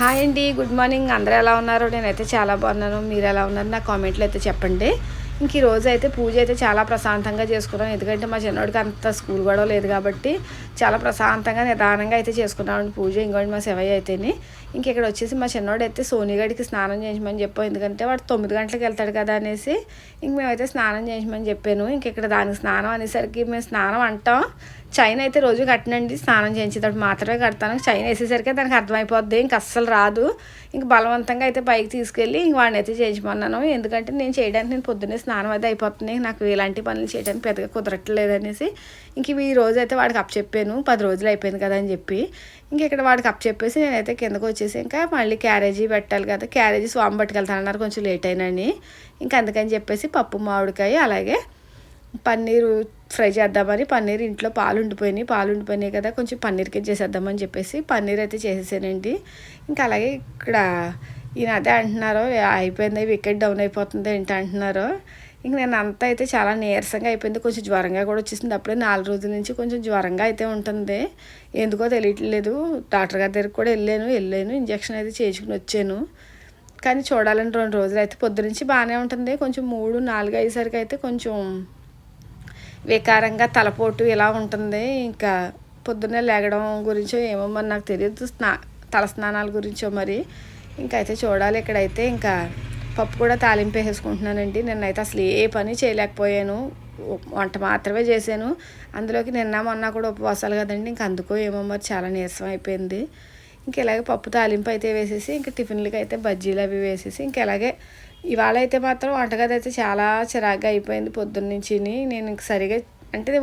Hi అండి good morning. అందరూ ఎలా ఉన్నారు? నేనైతే చాలా బాగున్నాను. మీరు ఎలా ఉన్నారు? నా కామెంట్లు అయితే చెప్పండి. ఇంక ఈ రోజు అయితే పూజ అయితే చాలా ప్రశాంతంగా చేసుకున్నాం. ఎందుకంటే మా చిన్నోడికి అంత స్కూల్ గొడవ లేదు కాబట్టి చాలా ప్రశాంతంగా నిదానంగా అయితే చేసుకున్నామండి పూజ. ఇంకోటి మా శివయ్య అయితేని. ఇంక ఇక్కడ వచ్చేసి మా చిన్నోడు అయితే సోనిగడికి స్నానం చేయించమని చెప్పాం ఎందుకంటే వాడు తొమ్మిది గంటలకు వెళ్తాడు కదా అనేసి ఇంక మేమైతే స్నానం చేయించమని చెప్పాను. ఇంక ఇక్కడ దానికి స్నానం అనేసరికి మేము స్నానం అంటాం. చైన్ అయితే రోజు కట్టనండి స్నానం చేయించేటప్పుడు మాత్రమే కడతాను. చైన్ వేసేసరికి దానికి అర్థమైపోద్ది. ఇంక అస్సలు రాదు. ఇంక బలవంతంగా అయితే పైకి తీసుకెళ్ళి ఇంక వాడిని అయితే చేయించమన్నాను. ఎందుకంటే నేను చేయడానికి నేను పొద్దున్నే స్నానం అయితే అయిపోతుంది. నాకు ఇలాంటి పనులు చేయడానికి పెద్దగా కుదరట్లేదు అనేసి ఇంక ఇవి ఈ రోజు అయితే వాడికి అప్ చెప్పాను పది రోజులు అయిపోయింది కదా అని చెప్పి. ఇంక ఇక్కడ వాడికి అప్ చెప్పేసి నేనైతే కిందకు వచ్చి వచ్చేసాక మళ్ళీ క్యారేజీ పెట్టాలి కదా. క్యారేజీ స్వామి పట్టుకెళ్తానన్నారు కొంచెం లేట్ అయినని ఇంకా అందుకని చెప్పేసి పప్పు మామిడికాయ అలాగే పన్నీరు ఫ్రై చేద్దామని పన్నీర్ ఇంట్లో పాలు ఉండిపోయినాయి. పాలు ఉండిపోయినాయి కదా కొంచెం పన్నీర్కి చేసేద్దామని చెప్పేసి పన్నీర్ అయితే చేసేసానండి. ఇంకా అలాగే ఇక్కడ ఈయన అదే అంటున్నారు అయిపోయింది వికెట్ డౌన్ అయిపోతుంది ఏంటి అంటున్నారు. ఇంక నేను అంతా అయితే చాలా నీరసంగా అయిపోయింది. కొంచెం జ్వరంగా కూడా వచ్చేసింది. అప్పుడే నాలుగు రోజుల నుంచి కొంచెం జ్వరంగా అయితే ఉంటుంది. ఎందుకో తెలియట్లేదు. డాక్టర్ గారి దగ్గరికి కూడా వెళ్ళాను వెళ్ళాను. ఇంజక్షన్ అయితే చేయించుకుని వచ్చాను. కానీ చూడాలని రెండు రోజులు అయితే పొద్దు నుంచి బాగానే ఉంటుంది. కొంచెం మూడు నాలుగు అయ్యేసరికి అయితే కొంచెం వికారంగా తలపోటు ఇలా ఉంటుంది. ఇంకా పొద్దున్నే లేగడం గురించో ఏమో మరి నాకు తెలియదు. స్నా తల స్నానాల గురించో మరి. ఇంకైతే చూడాలి. ఇక్కడైతే ఇంకా పప్పు కూడా తాలింపు వేసేసుకుంటున్నానండి. నిన్నైతే అసలు ఏ పని చేయలేకపోయాను. వంట మాత్రమే చేశాను. అందులోకి నిన్న మొన్న కూడా ఉపవాసాలు కదండి. ఇంక అందుకో ఏమో మరి చాలా నీరసం అయిపోయింది. ఇంక ఇలాగే పప్పు తాలింపు అయితే వేసేసి ఇంకా టిఫిన్లకి అయితే బజ్జీలు అవి వేసేసి ఇంక ఇలాగే ఇవాళ అయితే మాత్రం వంటగది అయితే చాలా చిరాగ్గా అయిపోయింది పొద్దున్న నుంచి నేను ఇంక సరిగా అంటే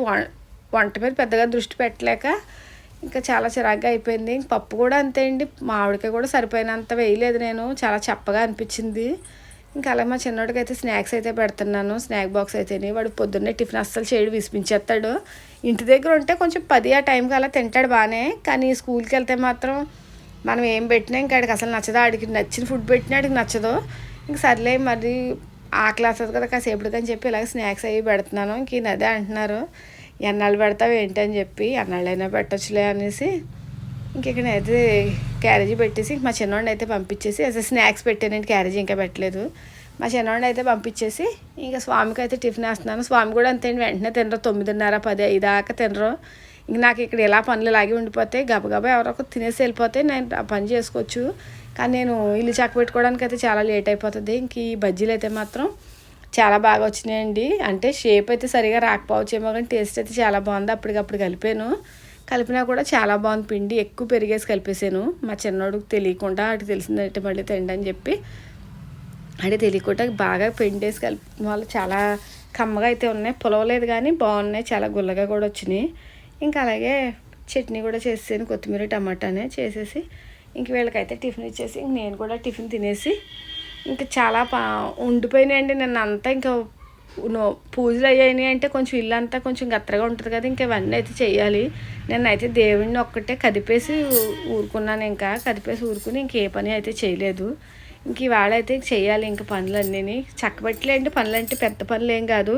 వంట మీద పెద్దగా దృష్టి పెట్టలేక ఇంకా చాలా చిరాగ్గా అయిపోయింది. ఇంక పప్పు కూడా అంతే అండి. మామిడికాయ కూడా సరిపోయినంత వేయలేదు నేను. చాలా చప్పగా అనిపించింది. ఇంకా అలా మా చిన్నోడికి అయితే స్నాక్స్ అయితే పెడుతున్నాను. స్నాక్ బాక్స్ అయితేనే వాడు పొద్దున్నే టిఫిన్ అస్సలు చేయడు విసిపించేస్తాడు. ఇంటి దగ్గర ఉంటే కొంచెం పది ఆ టైంకి అలా తింటాడు బాగానే కానీ స్కూల్కి వెళ్తే మాత్రం మనం ఏం పెట్టినా ఇంకా ఆడికి అసలు నచ్చదు. ఆడికి నచ్చిన ఫుడ్ పెట్టినా ఆడికి నచ్చదు. ఇంక సర్లే మరి ఆకలి వస్తుంది కదా కాసేపటికి అని చెప్పి ఇలాగ స్నాక్స్ అవి పెడుతున్నాను. ఇంక అదే అంటున్నారు. ఎన్నాళ్ళు పెడతావు ఏంటి అని చెప్పి ఎన్నాళ్ళైనా పెట్టచ్చులే అనేసి. ఇంక ఇక్కడ అయితే క్యారేజీ పెట్టేసి మా చిన్నోడిని అయితే పంపించేసి అసలు స్నాక్స్ పెట్టానండి క్యారేజీ ఇంకా పెట్టలేదు. మా చిన్నోడిని అయితే పంపించేసి ఇంకా స్వామికి అయితే టిఫిన్ వేస్తున్నాను. స్వామి కూడా అంతే అండి వెంటనే తినరు. తొమ్మిదిన్నర పది ఐదాకా తినరు. ఇంక నాకు ఇక్కడ ఎలా పనులు ఇలాగే ఉండిపోతే గబగబా ఎవరో తినేసి వెళ్ళిపోతే నేను ఆ పని చేసుకోవచ్చు. కానీ నేను ఇల్లు చక్క పెట్టుకోవడానికి అయితే చాలా లేట్ అయిపోతుంది. ఇంక ఈ బజ్జీలు అయితే మాత్రం చాలా బాగా వచ్చినాయండి. అంటే షేప్ అయితే సరిగా రాకపోవచ్చేమో కానీ టేస్ట్ అయితే చాలా బాగుంది. అప్పటికప్పుడు కలిపాను. కలిపినా కూడా చాలా బాగుంది. పిండి ఎక్కువ పెరిగేసి కలిపేసాను. మా చిన్నోడికి తెలియకుండా అటు తెలిసిందంటే మళ్ళీ తిండి అని చెప్పి. అంటే తెలియకుండా బాగా పిండేసి కలిపి వాళ్ళు చాలా కమ్మగా అయితే ఉన్నాయి. పొలవలేదు కానీ బాగున్నాయి. చాలా గుల్లగా కూడా వచ్చినాయి. ఇంకా అలాగే చట్నీ కూడా చేసేసాను. కొత్తిమీర టమాటానే చేసేసి. ఇంక వీళ్ళకైతే టిఫిన్ ఇచ్చేసి ఇంక నేను కూడా టిఫిన్ తినేసి. ఇంకా చాలా పా ఉండిపోయినాయండి. నిన్న అంతా ఇంకా పూజలు అయ్యాయి అంటే కొంచెం ఇల్లు అంతా కొంచెం గత్తరగా ఉంటుంది కదా ఇంకా ఇవన్నీ అయితే చేయాలి నేనైతే దేవుడిని ఒక్కటే కదిపేసి ఊరుకున్నాను ఇంకా. కదిపేసి ఊరుకుని ఇంకే పని అయితే చేయలేదు. ఇంక ఇవాళ అయితే చేయాలి ఇంక పనులన్నీ చక్కబెట్టలేంటి పనులు అంటే పెద్ద పనులు ఏం కాదు.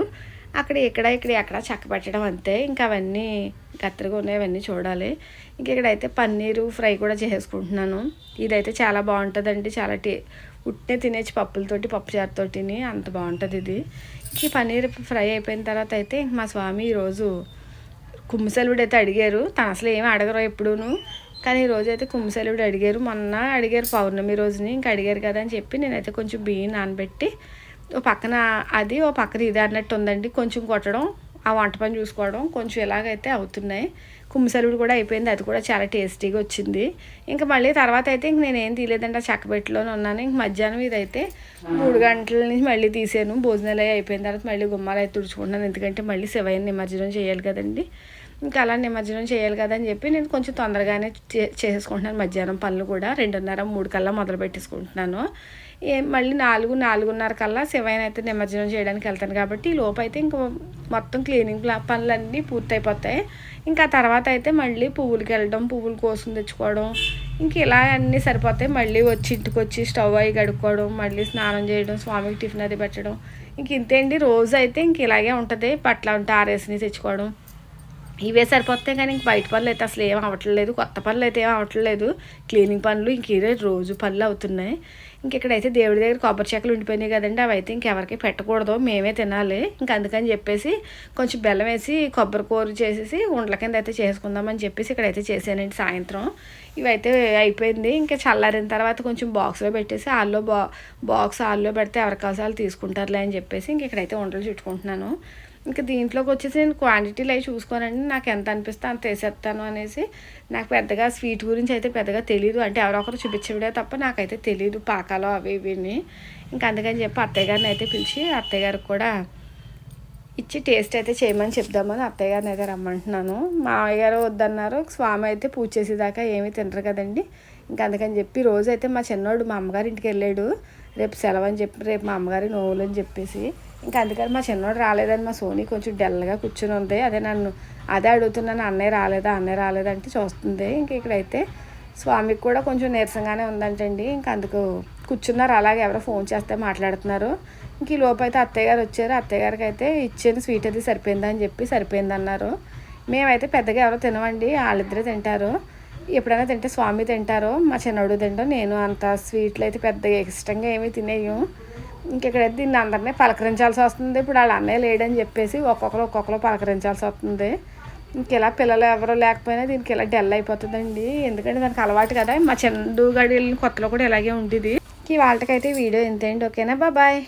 అక్కడ ఇక్కడ ఇక్కడ ఎక్కడ చక్కబెట్టడం అంతే. ఇంకా అవన్నీ గత్తరగా ఉన్నాయి అవన్నీ చూడాలి. ఇంక ఇక్కడైతే పన్నీరు ఫ్రై కూడా చేసుకుంటున్నాను ఇదైతే చాలా బాగుంటుందండి. చాలా టే ఉట్టే తినేసి పప్పులతోటి పప్పు చారుతోటిని అంత బాగుంటుంది ఇది. ఈ పన్నీర్ ఫ్రై అయిపోయిన తర్వాత అయితే మా స్వామి ఈరోజు కుమ్మిసెలుడు అయితే అడిగారు. తను అసలు ఏమి అడగరు ఎప్పుడూను. కానీ ఈ అయితే కుమ్మిసెలుడు అడిగారు. మొన్న అడిగారు పౌర్ణమి రోజుని ఇంకా అడిగారు కదా అని చెప్పి నేనైతే కొంచెం బియ్యం నానబెట్టి ఓ పక్కన అది ఓ పక్కన ఇది అన్నట్టు ఉందండి. కొంచెం కొట్టడం ఆ వంట పని చూసుకోవడం కొంచెం ఎలాగైతే అవుతున్నాయి. కుమ్మిసలుడు కూడా అయిపోయింది. అది కూడా చాలా టేస్టీగా వచ్చింది. ఇంకా మళ్ళీ తర్వాత అయితే ఇంక నేను ఏం తీయలేదండి. ఆ చక్కబెట్టులోనే ఉన్నాను. ఇంక మధ్యాహ్నం ఇదైతే మూడు గంటల నుంచి మళ్ళీ తీసాను. భోజనాలు అయిపోయిన తర్వాత మళ్ళీ గుమ్మాలు అయితే తుడుచుకుంటున్నాను. ఎందుకంటే మళ్ళీ శివయ్య నిమజ్జనం చేయాలి కదండి. ఇంకా అలా నిమజ్జనం చేయాలి కదా అని చెప్పి నేను కొంచెం తొందరగానే చే- చేసేసుకుంటున్నాను. మధ్యాహ్నం పనులు కూడా రెండున్నర మూడు కల్లా మొదలు పెట్టేసుకుంటున్నాను. ఏ మళ్ళీ నాలుగు నాలుగున్నర కల్లా శివైన అయితే నిమజ్జనం చేయడానికి వెళ్తాను కాబట్టి ఈ లోపు అయితే ఇంకా మొత్తం క్లీనింగ్ పనులన్నీ పూర్తయిపోతాయి. ఇంకా తర్వాత అయితే మళ్ళీ పువ్వులకి వెళ్ళడం పువ్వులు కోసం తెచ్చుకోవడం ఇంక ఇలా అన్నీ సరిపోతాయి. మళ్ళీ వచ్చి ఇంటికి వచ్చి స్టవ్ అవి కడుక్కోవడం మళ్ళీ స్నానం చేయడం స్వామికి టిఫిన్ అది పెట్టడం. ఇంక ఇంతే అండి. రోజు అయితే ఇంక ఇలాగే ఉంటుంది. పట్ల ఉంటే ఆరేసిని తెచ్చుకోవడం. ఇవే సరిపోతాయి కానీ ఇంక బయట పనులు అయితే అసలు ఏం అవ్వట్లేదు. కొత్త పనులు అయితే ఏం అవ్వట్లేదు. క్లీనింగ్ పనులు ఇంక రోజు పనులు అవుతున్నాయి. ఇంక ఇక్కడైతే దేవుడి దగ్గర కొబ్బరి చెక్కలు ఉండిపోయినాయి కదండి. అవి అయితే ఇంకెవరికి పెట్టకూడదు. మేమే తినాలి. ఇంక అందుకని చెప్పేసి కొంచెం బెల్లం వేసి కొబ్బరి కూర చేసేసి ఉండల కింద అయితే చేసుకుందామని చెప్పేసి ఇక్కడైతే చేశానండి సాయంత్రం. ఇవైతే అయిపోయింది. ఇంకా చల్లారిన తర్వాత కొంచెం బాక్స్లో పెట్టేసి ఆల్లో బా బాక్స్ ఆల్లో పెడితే ఎవరికి కావాల్సి వాళ్ళు తీసుకుంటారులే అని చెప్పేసి ఇంక ఇక్కడైతే ఉండలు చుట్టుకుంటున్నాను. ఇంకా దీంట్లోకి వచ్చేసి నేను క్వాంటిటీలు అవి చూసుకోనండి. నాకు ఎంత అనిపిస్తే అంత వేసేస్తాను అనేసి. నాకు పెద్దగా స్వీట్ గురించి అయితే పెద్దగా తెలియదు అంటే ఎవరో ఒకరు చూపించడే తప్ప నాకైతే తెలియదు పాకాలు అవి ఇవిని ఇంకా అందుకని చెప్పి అత్తయ్య గారిని అయితే పిలిచి అత్తయ్య గారికి కూడా ఇచ్చి టేస్ట్ అయితే చేయమని చెప్దామని అత్తయ్య గారిని అయితే రమ్మంటున్నాను. మామయ్య గారు వద్దన్నారు. స్వామి అయితే పూజ చేసేదాకా ఏమీ తినరు కదండి. ఇంకా అందుకని చెప్పి రోజు అయితే మా చిన్నోడు మా అమ్మగారి ఇంటికి వెళ్ళాడు. రేపు సెలవు అని చెప్పి రేపు మా అమ్మగారి నోవులు అని చెప్పేసి. ఇంకా అందుకని మా చిన్నోడు రాలేదని మా సోనీ కొంచెం డల్గా కూర్చుని ఉంది. అదే నన్ను అదే అడుగుతున్నాను అన్నయ్య రాలేదా అన్నయ్య రాలేదా అంటే చూస్తుంది. ఇంక ఇక్కడైతే స్వామికి కూడా కొంచెం నీరసంగానే ఉందంటండి. ఇంకా అందుకు కూర్చున్నారు. అలాగే ఎవరో ఫోన్ చేస్తే మాట్లాడుతున్నారు. ఇంక ఈ లోపు అయితే అత్తయ్య గారు వచ్చారు. అత్తయ్య గారికి అయితే ఇచ్చిన స్వీట్ అది సరిపోయిందని చెప్పి సరిపోయిందన్నారు. మేమైతే పెద్దగా ఎవరో తినవండి వాళ్ళిద్దరే తింటారు. ఎప్పుడైనా తింటే స్వామి తింటారు మా చిన్నోడు తింటారు నేను అంత స్వీట్లు అయితే పెద్దగా ఇష్టంగా ఏమీ తినేయం ఇంకెక్కడైతే దీన్ని అందరినీ పలకరించాల్సి వస్తుంది. ఇప్పుడు వాళ్ళ అన్నయ్య లేడని చెప్పేసి ఒక్కొక్కరు ఒక్కొక్కరు పలకరించాల్సి వస్తుంది. ఇంక ఇలా పిల్లలు ఎవరో లేకపోయినా దీనికి ఇలా డల్ అయిపోతుందండి. ఎందుకంటే దానికి అలవాటు కదా. మా చందు గడి కొత్తలో కూడా ఇలాగే ఉండేది. ఈ వాళ్ళకైతే వీడియో ఇంతేంటి ఓకేనా? బాయ్.